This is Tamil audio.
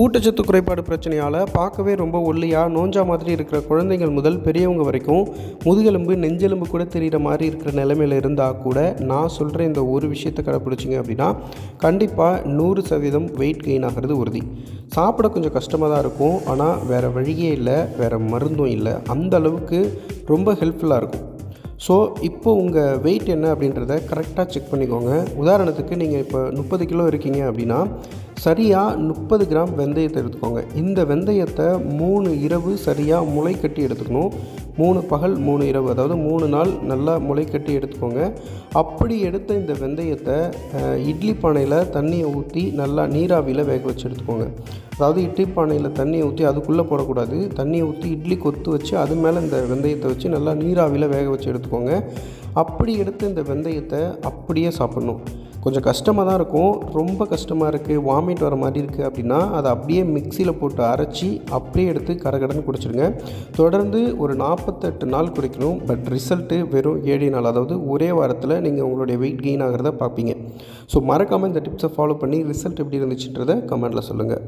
ஊட்டச்சத்து குறைபாடு பிரச்சனையால் பார்க்கவே ரொம்ப ஒல்லியாக நோஞ்சா மாதிரி இருக்கிற குழந்தைகள் முதல் பெரியவங்க வரைக்கும் முதுகெலும்பு நெஞ்செலும்பு கூட தெரிகிற மாதிரி இருக்கிற நிலைமையில் இருந்தால் கூட நான் சொல்கிற இந்த ஒரு விஷயத்தை கடைப்பிடிச்சிங்க அப்படின்னா கண்டிப்பாக நூறு சதவீதம் வெயிட் கெயின் ஆகிறது உறுதி. சாப்பிட கொஞ்சம் கஷ்டமாக தான் இருக்கும். ஆனால் வேறு வழியே இல்லை வேறு மருந்தும் இல்லை. அந்த அளவுக்கு ரொம்ப ஹெல்ப்ஃபுல்லாக இருக்கும். ஸோ இப்போ உங்கள் வெயிட் என்ன அப்படின்றத கரெக்டாக செக் பண்ணிக்கோங்க. உதாரணத்துக்கு நீங்கள் இப்போ முப்பது கிலோ இருக்கீங்க அப்படின்னா சரியாக முப்பது கிராம் வெந்தயத்தை எடுத்துக்கோங்க. இந்த வெந்தயத்தை மூணு இரவு சரியாக முளை கட்டி எடுத்துக்கணும். மூணு பகல் மூணு இரவு அதாவது மூணு நாள் நல்லா முளை கட்டி எடுத்துக்கோங்க. அப்படி எடுத்த இந்த வெந்தயத்தை இட்லி பானையில் தண்ணியை ஊற்றி நல்லா நீராவியில் வேக வச்சு எடுத்துக்கோங்க. அதாவது இட்லி பானையில் தண்ணியை ஊற்றி அதுக்குள்ளே போடக்கூடாது. தண்ணியை ஊற்றி இட்லி கொத்து வச்சு அது மேலே இந்த வெந்தயத்தை வச்சு நல்லா நீராவியில் வேக வச்சு எடுத்துக்கோங்க. அப்படி எடுத்து இந்த வெந்தயத்தை அப்படியே சாப்பிட்ணும். கொஞ்சம் கஷ்டமாக தான் இருக்கும். ரொம்ப கஷ்டமாக இருக்குது வாமிட் வர மாதிரி இருக்குது அப்படின்னா அதை அப்படியே மிக்சியில் போட்டு அரைச்சி அப்படியே எடுத்து கடகடன்னு குடிச்சிடுங்க. தொடர்ந்து ஒரு நாற்பத்தெட்டு நாள் குடிக்கணும். பட் ரிசல்ட்டு வெறும் ஏழு நாள். அதாவது ஒரே வாரத்தில் நீங்கள் உங்களுடைய வெயிட் கெயின் ஆகிறத பார்ப்பீங்க. ஸோ மறக்காமல் இந்த டிப்ஸை ஃபாலோ பண்ணி ரிசல்ட் எப்படி இருந்துச்சுன்றதை கமெண்ட்டில் சொல்லுங்கள்